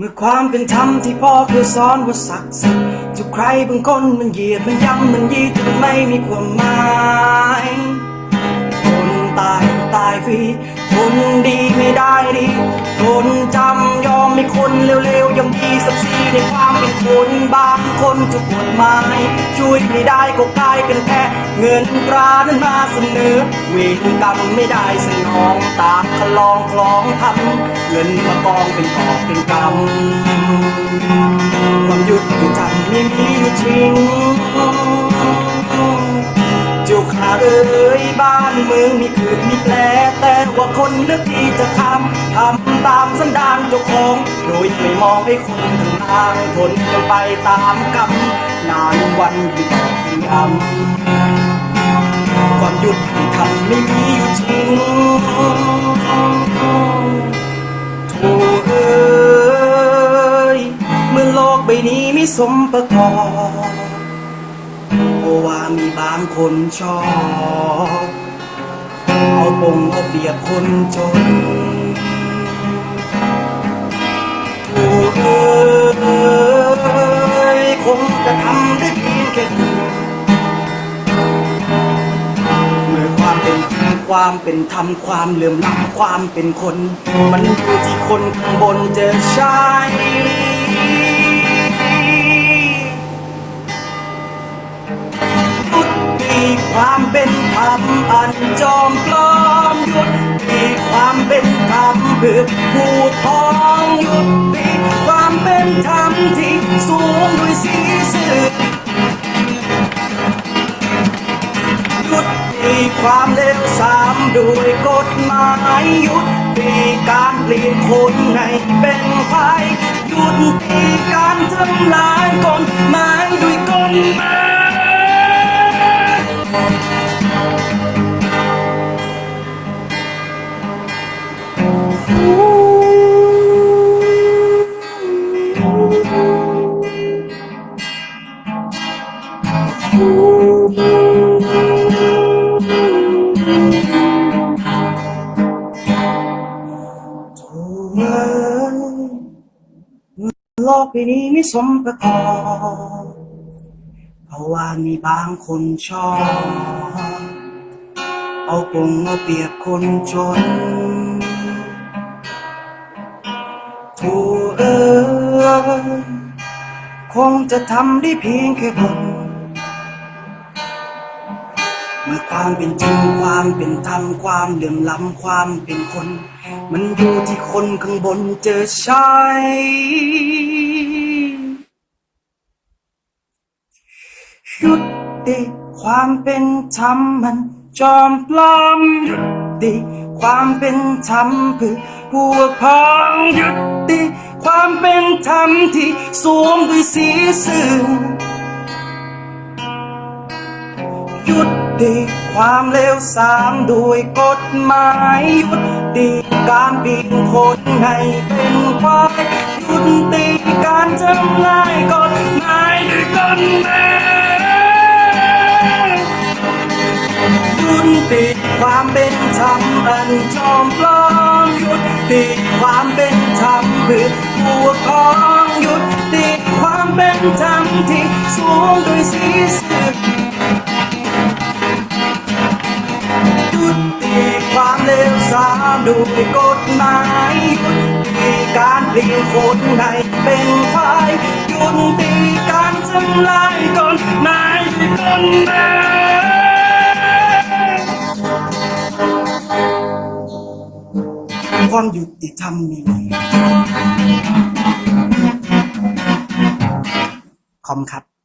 เมื่อความเป็นธรรมที่พ่อเคยสอนว่าศักดิ์สิทธิ์จะใครบางคนมันเหยียดมันย้ำมันยีจนไม่มีความหมายคนตายตายฟรีคนดีไม่ได้ดี คนจำยอมไม่คนเร็วๆยังดีสักสีในความเป็นคนบางคนจะกฎหมายช่วยไม่ได้ก็กลายเป็นแค่เงินตรานั้นมาเสนอเวรกรรมไม่ได้สนองตามคลองคลองทำเงินมากองเป็นกอบเป็นกรรมความยุติธรรมไม่มีอยู่จริงเจ้าข้าเอ้ยบ้านเมืองมีคืนมีแผลแต่ว่าคนเลือกที่จะทำทำ ตามสันดานเจ้าของ โดยไม่มองให้คนข้างทางทนกันไปตามกรรมนานวันที่ตอกเป็นยำความยุติธรรมไม่มีอยู่จริงโธ่เอ้ยเมื่อโลกใบนี้ไม่สมประกอบเพราะว่ามีบางคนชอบ เอาปงเอาเปรียบคนจน งจะทำได้เพียงแค่นี้เมื่อความเป็นจริงความเป็นธรรมความเหลื่อมล้ำความเป็นคน มันอยู่ที่คนข้างบนจะใช่ยุติความเป็นธรรมอันจอมปลอมยุติ ความเป็นธรรมเพื่อผู้ท้องยุติความเป็นธรรมที่สูงด้วยสีสื่อยุติความเลวทรามด้วยกฎหมายยุติการเปลี่ยนคนให้เป็น โถ่เอ้ยโลกใบนี้ไม่สมประกอบเพราะว่ามีบางคนชอบ เอาปงเอาเปรียบคนจน งจะทำได้เพียงแค่บนเมื่อความเป็นจริงความเป็นธรรมความเหลื่อมล้ำความเป็นคน มันอยู่ที่คนข้างบนจอใช่ยุติความเป็นธรรมมันจอมปลอมยุติความเป็นธรรมเพื่อพวกพ้องยุติ ความเป็นธรรมที่สวมด้วยสีสื่อยุดติความเลวทรามด้วยกฎหมายหยุดติการบินคนให้เป็นควายหยุดติการทำลายกฎหมายด้วยกฎหมายยุติความเป็นธรรมอันจอมปลอม ติความเป็นธรรมเพื่อผู้ครองยุติความเป็นธรรมที่สูงด้วยสีสื่อยุติความเลวทรามด้วยกฎหมายยุติการเปลี่ยนคนให้เป็นควายยุติการทำลายกฎหมายด้วยกฎห ความยุติธรรมมีคอมครับ